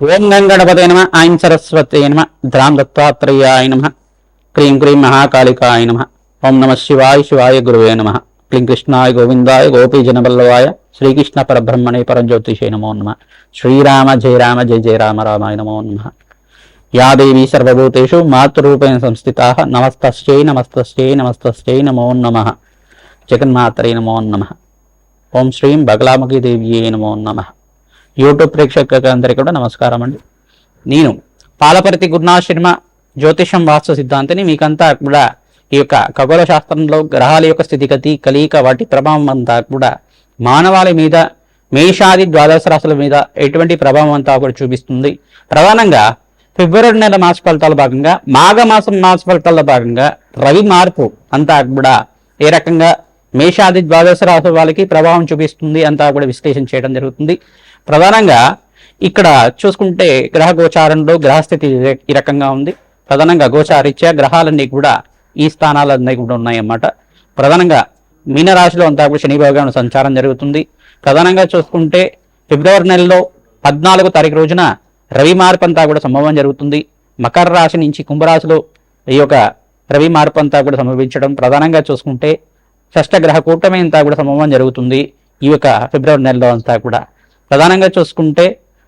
ఓం గంగణపతే నమ ఐం సరస్వతే నమ ద్రాం దత్తాత్రేయాయ నమ క్రీం క్రీం మహాకాళికాయ నమ ఓం నమ శివాయ శివాయ గురువే నమ క్లీం కృష్ణాయ గోవిందాయ గోపీజనబల్లవాయ శ్రీకృష్ణ పరబ్రహ్మణే పరంజ్యోతిషే నమో నమ శ్రీరామ జయ రామ జయ జయ రామ రామాయ నమో నమ. యా దేవీ సర్వభూతేషు మాతృరూపేణ సంస్థితా నమస్తస్యై నమస్తస్యై నమస్తస్యై నమో నమ. జగన్మాతరే నమో నమ. ఓం శ్రీం బగలాముఖి దేవ్యే నమో నమ. యూట్యూబ్ ప్రేక్షకులందరికీ కూడా నమస్కారం అండి. నేను పాలపర్తి గురునాథ్ శర్మ జ్యోతిషం వాస్తు సిద్ధాంతిని మీకంతా కూడా ఈ యొక్క ఖగోళ శాస్త్రంలో గ్రహాల యొక్క స్థితిగతి కలియిక వాటి ప్రభావం అంతా కూడా మానవాళి మీద మేషాది ద్వాదశ రాశుల మీద ఎటువంటి ప్రభావం అంతా కూడా చూపిస్తుంది. ప్రధానంగా ఫిబ్రవరి నెల మాస ఫలితాల భాగంగా మాఘ మాసం మాస ఫలితాల భాగంగా రవి మార్పు అంతా కూడా ఏ రకంగా మేషాది ద్వాదశ రాశుల వాళ్ళకి ప్రభావం చూపిస్తుంది అంతా కూడా విశ్లేషణ చేయడం జరుగుతుంది. ప్రధానంగా ఇక్కడ చూసుకుంటే గ్రహ గోచారంలో గ్రహస్థితి ఈ రకంగా ఉంది. ప్రధానంగా గోచారీత్యా గ్రహాలన్నీ కూడా ఈ స్థానాలన్నీ కూడా ఉన్నాయన్నమాట. ప్రధానంగా మీనరాశిలో అంతా కూడా శని భగవాను సంచారం జరుగుతుంది. ప్రధానంగా చూసుకుంటే ఫిబ్రవరి నెలలో పద్నాలుగో తారీఖు రోజున రవి మార్పు అంతా కూడా సంభవం జరుగుతుంది. మకర రాశి నుంచి కుంభరాశిలో ఈ యొక్క రవి మార్పు అంతా కూడా సంభవించడం ప్రధానంగా చూసుకుంటే షష్టగ్రహ కూటమి అంతా కూడా సంభవం జరుగుతుంది. ఈ యొక్క ఫిబ్రవరి నెలలో అంతా కూడా. ప్రధానంగా చూసుకుంటే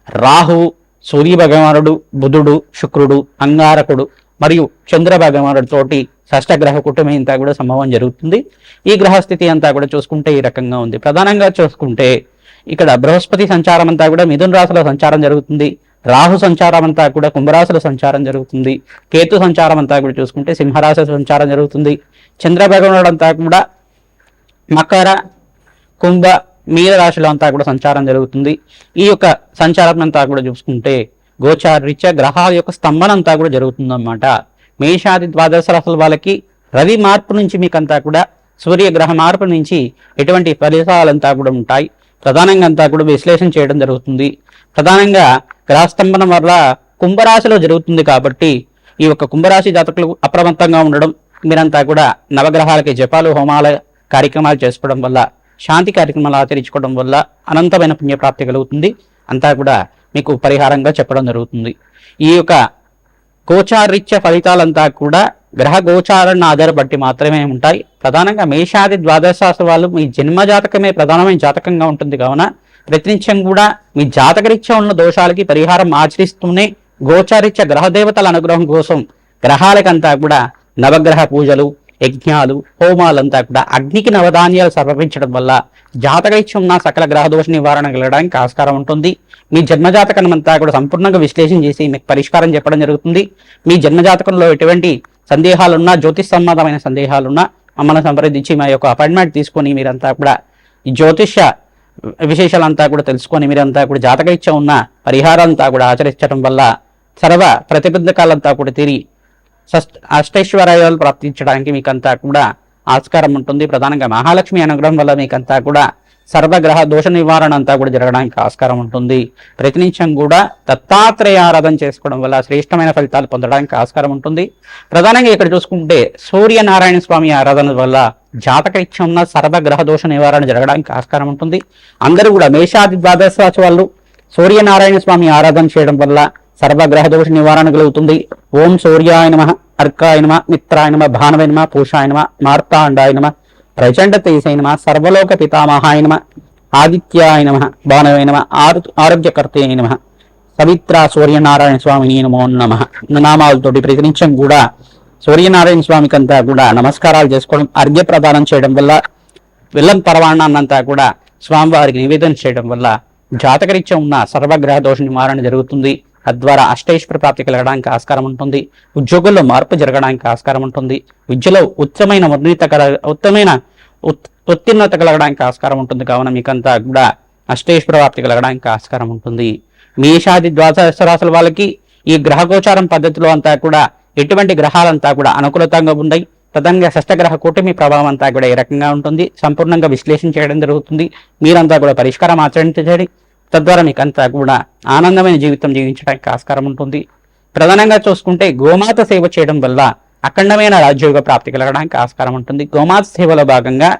రాహు సూర్య భగవానుడు బుధుడు శుక్రుడు అంగారకుడు మరియు చంద్ర భగవానుడితోటి షష్టగ్రహ కుటుంబంతా కూడా సంభవం జరుగుతుంది. ఈ గ్రహస్థితి అంతా కూడా చూసుకుంటే ఈ రకంగా ఉంది. ప్రధానంగా చూసుకుంటే ఇక్కడ బృహస్పతి సంచారం అంతా కూడా మిథున రాశిలో సంచారం జరుగుతుంది. రాహు సంచారం అంతా కూడా కుంభరాశుల సంచారం జరుగుతుంది. కేతు సంచారం అంతా కూడా చూసుకుంటే సింహరాశి సంచారం జరుగుతుంది. చంద్ర భగవానుడు అంతా కూడా మకర కుంభ మీన రాశిలో అంతా కూడా సంచారం జరుగుతుంది. ఈ యొక్క సంచారం అంతా కూడా చూసుకుంటే గోచార రీత్యా గ్రహాల యొక్క స్తంభన అంతా కూడా జరుగుతుందన్నమాట. మేషాది ద్వాదశ రాశుల వాళ్ళకి రవి మార్పు నుంచి మీకంతా కూడా సూర్యగ్రహ మార్పు నుంచి ఎటువంటి ఫలితాలంతా కూడా ఉంటాయి. ప్రధానంగా అంతా కూడా విశ్లేషణ చేయడం జరుగుతుంది. ప్రధానంగా గ్రహస్తంభనం వల్ల కుంభరాశిలో జరుగుతుంది కాబట్టి ఈ యొక్క కుంభరాశి జాతకులు అప్రమత్తంగా ఉండడం మీరంతా కూడా నవగ్రహాలకి జపాలు హోమాల కార్యక్రమాలు చేసుకోవడం వల్ల శాంతి కార్యక్రమాలు ఆచరించుకోవడం వల్ల అనంతమైన పుణ్యప్రాప్తి కలుగుతుంది. అంతా కూడా మీకు పరిహారంగా చెప్పడం జరుగుతుంది. ఈ యొక్క గోచారీత్య ఫలితాలంతా కూడా గ్రహ గోచారాన్ని ఆధారపట్టి మాత్రమే ఉంటాయి. ప్రధానంగా మేషాది ద్వాదశాస్త్ర వాళ్ళు మీ జన్మ జాతకమే ప్రధానమైన జాతకంగా ఉంటుంది కావున ప్రతినిత్యం కూడా మీ జాతకరీత్యా ఉన్న దోషాలకి పరిహారం ఆచరిస్తూనే గోచారీత్య గ్రహదేవతల అనుగ్రహం కోసం గ్రహాలకంతా కూడా నవగ్రహ పూజలు యజ్ఞాలు హోమాలంతా కూడా అగ్నికి నవధాన్యాలు సమర్పించడం వల్ల జాతకరీత్యం ఉన్న సకల గ్రహదోష నివారణ కలగడానికి ఆస్కారం ఉంటుంది. మీ జన్మజాతకం అంతా కూడా సంపూర్ణంగా విశ్లేషణ చేసి మీకు పరిష్కారం చెప్పడం జరుగుతుంది. మీ జన్మజాతకంలో ఎటువంటి సందేహాలున్నా జ్యోతిష్ సంబంధమైన సందేహాలున్నా మమ్మల్ని సంప్రదించి మా యొక్క అపాయింట్మెంట్ తీసుకొని మీరంతా కూడా ఈ జ్యోతిష్య విశేషాలంతా కూడా తెలుసుకొని మీరంతా కూడా జాతకరీత్యా ఉన్న పరిహారాలంతా కూడా ఆచరించడం వల్ల సర్వ ప్రతిబంధకాలంతా కూడా తిరిగి అష్టైశ్వర్యాలు ప్రాప్తించడానికి మీకంతా కూడా ఆస్కారం ఉంటుంది. ప్రధానంగా మహాలక్ష్మి అనుగ్రహం వల్ల మీకంతా కూడా సర్వగ్రహ దోష నివారణ అంతా కూడా జరగడానికి ఆస్కారం ఉంటుంది. ప్రతినిత్యం కూడా దత్తాత్రేయ ఆరాధన చేసుకోవడం వల్ల శ్రేష్టమైన ఫలితాలు పొందడానికి ఆస్కారం ఉంటుంది. ప్రధానంగా ఇక్కడ చూసుకుంటే సూర్యనారాయణ స్వామి ఆరాధన వల్ల జాతకరీత్యం ఉన్న సర్వగ్రహ దోష నివారణ జరగడానికి ఆస్కారం ఉంటుంది. అందరూ కూడా మేషాది ద్వాదశ వాళ్ళు సూర్యనారాయణ స్వామి ఆరాధన చేయడం వల్ల సర్వగ్రహ దోష నివారణ కలుగుతుంది. ఓం సూర్యాయ నమ అర్కాయ నమ మిత్రాయ నమ భానవే నమ పూషాయ నమ మార్తాండాయ నమ ప్రచండ తేజసై నమ సర్వలోక పితామహాయ నమ ఆదిత్యాయ నమ భానవే నమ ఆరు ఆరోగ్యకర్తే నమ సవిత్ర సూర్యనారాయణ స్వామిని నమో నమ. నామాలతోటి ప్రతినిత్యం కూడా సూర్యనారాయణ స్వామికి అంతా కూడా నమస్కారాలు చేసుకోవడం అర్ఘ్య ప్రదానం చేయడం వల్ల విల్లం పరవాణాన్నంతా కూడా స్వామివారికి నివేదన చేయడం వల్ల జాతకరీత్యం ఉన్న సర్వగ్రహ దోష నివారణ జరుగుతుంది. తద్వారా అష్టైశ్వర ప్రాప్తి కలగడానికి ఆస్కారం ఉంటుంది. ఉద్యోగుల్లో మార్పు జరగడానికి ఆస్కారం ఉంటుంది. విద్యలో ఉత్తమైన ఉన్నత కల ఉత్తమైన ఉత్తీర్ణత కలగడానికి ఆస్కారం ఉంటుంది. కావున మీకంతా కూడా అష్టైశ్వర ప్రాప్తి కలగడానికి ఆస్కారం ఉంటుంది. మేషాది ద్వాదశ రాశుల వాళ్ళకి ఈ గ్రహగోచారం పద్ధతిలో అంతా కూడా ఎటువంటి గ్రహాలంతా కూడా అనుకూలతంగా ఉన్నాయి. ప్రధానంగా షష్టగ్రహ కూటమి ప్రభావం అంతా కూడా ఏ రకంగా ఉంటుంది. సంపూర్ణంగా విశ్లేషణ చేయడం జరుగుతుంది. మీరంతా కూడా పరిష్కారం ఆచరించండి. తద్వారా నీకు అంతా కూడా ఆనందమైన జీవితం జీవించడానికి ఆస్కారం ఉంటుంది. ప్రధానంగా చూసుకుంటే గోమాత సేవ చేయడం వల్ల అఖండమైన రాజ్యోగ ప్రాప్తి కలగడానికి ఆస్కారం ఉంటుంది. గోమాత సేవలో భాగంగా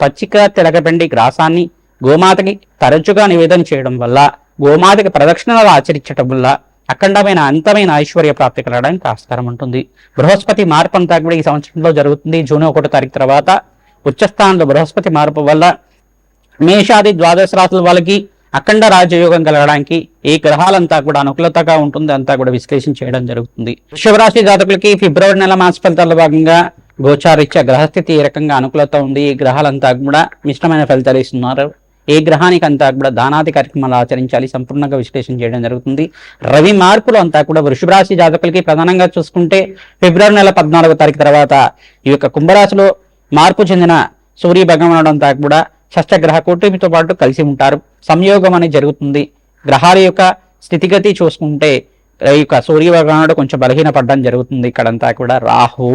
పచ్చిక తెలగబండి గ్రాసాన్ని గోమాతకి తరచుగా నివేదన చేయడం వల్ల గోమాతకి ప్రదక్షిణలు ఆచరించటం వల్ల అఖండమైన అంతమైన ఐశ్వర్య ప్రాప్తి కలగడానికి ఆస్కారం ఉంటుంది. బృహస్పతి మార్పు అంతా కూడా ఈ సంవత్సరంలో జరుగుతుంది. జూన్ ఒకటో తారీఖు తర్వాత ఉచ్చస్థానంలో బృహస్పతి మార్పు వల్ల మేషాది ద్వాదశ రాశుల వాళ్ళకి అఖండ రాజయోగం కలగడానికి ఈ గ్రహాలంతా కూడా అనుకూలతగా ఉంటుంది. అంతా కూడా విశ్లేషణ చేయడం జరుగుతుంది. శివరాశి జాతకులకి ఫిబ్రవరి నెల మాస ఫలితాల్లో భాగంగా గోచారిత్య గ్రహస్థితి ఏ రకంగా అనుకూలత ఉంది? ఈ గ్రహాలంతా కూడా మిశ్రమైన ఫలితాలు ఇస్తున్నారు. ఏ గ్రహానికి అంతా కూడా దానాది కార్యక్రమాలు ఆచరించాలి సంపూర్ణంగా విశ్లేషణ చేయడం జరుగుతుంది. రవి మార్పులు అంతా కూడా వృషభరాశి జాతకులకి ప్రధానంగా చూసుకుంటే ఫిబ్రవరి నెల పద్నాలుగో తారీఖు తర్వాత ఈ యొక్క కుంభరాశిలో మార్పు చెందిన సూర్య భగవానుడు అంతా కూడా షష్టగ్రహ కూటమితో పాటు కలిసి ఉంటారు. సంయోగం అనేది జరుగుతుంది. గ్రహాల యొక్క స్థితిగతి చూసుకుంటే ఈ యొక్క సూర్య భగవానుడు కొంచెం బలహీనపడడం జరుగుతుంది. ఇక్కడంతా కూడా రాహు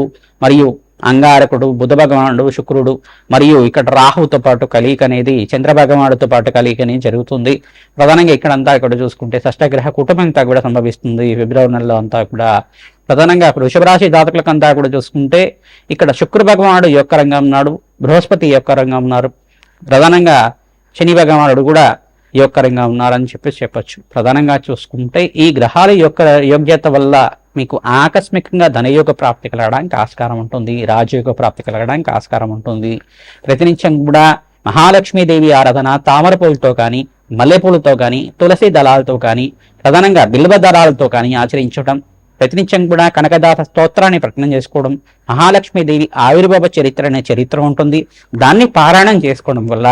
మరియు అంగారకుడు బుధ భగవానుడు శుక్రుడు మరియు ఇక్కడ రాహుతో పాటు కలియిక అనేది చంద్ర భగవానుడితో పాటు కలియిక అనేది జరుగుతుంది. ప్రధానంగా ఇక్కడంతా ఇక్కడ చూసుకుంటే షష్టగ్రహ కుటుంబం అంతా కూడా సంభవిస్తుంది. ఫిబ్రవరి నెలలో అంతా కూడా ప్రధానంగా వృషభ రాశి జాతకులకంతా కూడా చూసుకుంటే ఇక్కడ శుక్ర భగవానుడు యొక్క రంగం ఉన్నాడు బృహస్పతి యొక్క రంగం ఉన్నారు. ప్రధానంగా శని భగవానుడు కూడా యోగకరంగా ఉన్నారని చెప్పేసి చెప్పచ్చు. ప్రధానంగా చూసుకుంటే ఈ గ్రహాల యొక్క యోగ్యత వల్ల మీకు ఆకస్మికంగా ధనయోగ ప్రాప్తి కలగడానికి ఆస్కారం ఉంటుంది రాజయోగ ప్రాప్తి కలగడానికి ఆస్కారం ఉంటుంది. ప్రతినిత్యం కూడా మహాలక్ష్మీదేవి ఆరాధన తామర పూలతో కానీ మల్లెపూలతో కానీ తులసి దళాలతో కానీ ప్రధానంగా బిల్వ దళాలతో కానీ ఆచరించడం ప్రతినిత్యం కూడా కనకదాస స్తోత్రాన్ని ప్రకటన చేసుకోవడం మహాలక్ష్మీదేవి ఆవిర్భావ చరిత్ర అనే చరిత్ర ఉంటుంది. దాన్ని పారాయణం చేసుకోవడం వల్ల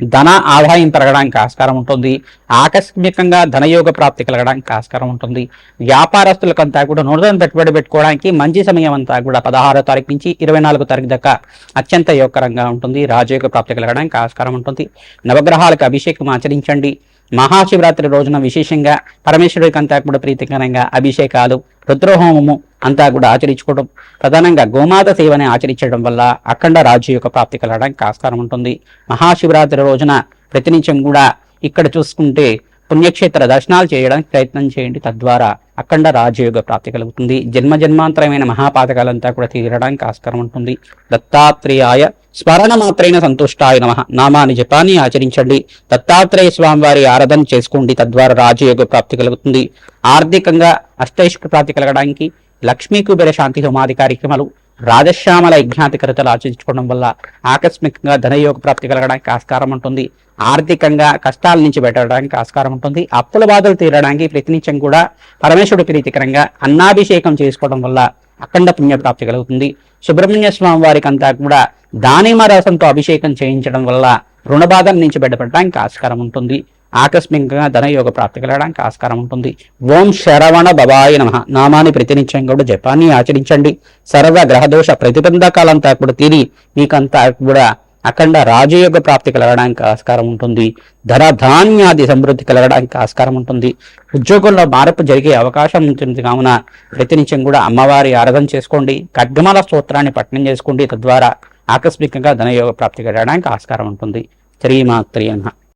ధన ఆదాయం పెరగడానికి ఆస్కారం ఉంటుంది. ఆకస్మికంగా ధనయోగ ప్రాప్తి కలగడానికి ఆస్కారం ఉంటుంది. వ్యాపారస్తులకంతా కూడా నూతన పెట్టుబడి పెట్టుకోవడానికి మంచి సమయం అంతా కూడా పదహారో తారీఖు నుంచి ఇరవై నాలుగో తారీఖు దాకా అత్యంత యోగకరంగా ఉంటుంది. రాజయోగ ప్రాప్తి కలగడానికి ఆస్కారం ఉంటుంది. నవగ్రహాలకు అభిషేకం ఆచరించండి. మహాశివరాత్రి రోజున విశేషంగా పరమేశ్వరుడికి అంతా కూడా ప్రీతికరంగా అభిషేకాలు రుద్రహోమము అంతా కూడా ఆచరించుకోవడం ప్రధానంగా గోమాత సేవని ఆచరించడం వల్ల అఖండ రాజ్య యొక్క ప్రాప్తి కలగడానికి ఆస్కారం ఉంటుంది. మహాశివరాత్రి రోజున ప్రతినిత్యం కూడా ఇక్కడ చూసుకుంటే పుణ్యక్షేత్ర దర్శనాలు చేయడానికి ప్రయత్నం చేయండి. తద్వారా అఖండ రాజయోగ ప్రాప్తి కలుగుతుంది. జన్మ జన్మాంతరమైన మహాపాతకాలంతా కూడా తీరడానికి ఆస్కారం ఉంటుంది. దత్తాత్రేయాయ స్మరణ మాత్రైన సంతుష్టాయ నమ. నామాన్ని జపాన్ని ఆచరించండి. దత్తాత్రేయ స్వామివారి ఆరాధన చేసుకోండి. తద్వారా రాజయోగ ప్రాప్తి కలుగుతుంది. ఆర్థికంగా అష్టైష్క ప్రాప్తి కలగడానికి లక్ష్మీ కుబేర శాంతి హోమాది కార్యక్రమాలు రాజశ్యామల యజ్ఞాతికరతలు ఆచరించుకోవడం వల్ల ఆకస్మికంగా ధనయోగ ప్రాప్తి కలగడానికి ఆస్కారం ఉంటుంది. ఆర్థికంగా కష్టాల నుంచి బయటపడడానికి ఆస్కారం ఉంటుంది. అప్పుల బాధలు తీరడానికి ప్రతినిత్యం కూడా పరమేశ్వరుడు ప్రీతికరంగా అన్నాభిషేకం చేసుకోవడం వల్ల అఖండ పుణ్య ప్రాప్తి కలుగుతుంది. సుబ్రహ్మణ్య స్వామి వారికి అంతా కూడా దానిమ రసంతో అభిషేకం చేయించడం వల్ల రుణబాధల నుంచి బయటపడడానికి ఆస్కారం ఉంటుంది. ఆకస్మికంగా ధనయోగ ప్రాప్తి కలగడానికి ఆస్కారం ఉంటుంది. ఓం శరవణ బబాయ నమ. నామాన్ని ప్రతినిత్యం కూడా జపాన్ని ఆచరించండి. సర్వ గ్రహదోష ప్రతిబంధకాలంతా కూడా తీరి మీకంతా కూడా అఖండ రాజయోగ ప్రాప్తి కలగడానికి ఆస్కారం ఉంటుంది. ధర ధాన్యాది సమృద్ధి కలగడానికి ఆస్కారం ఉంటుంది. ఉద్యోగంలో మార్పు జరిగే అవకాశం ఉంటుంది కావున ప్రతినిత్యం కూడా అమ్మవారి ఆరాధన చేసుకోండి. ఖడ్గమాల స్తోత్రాన్ని పఠనం చేసుకోండి. తద్వారా ఆకస్మికంగా ధనయోగ ప్రాప్తి కలగడానికి ఆస్కారం ఉంటుంది. శ్రీమాత్రి అన్న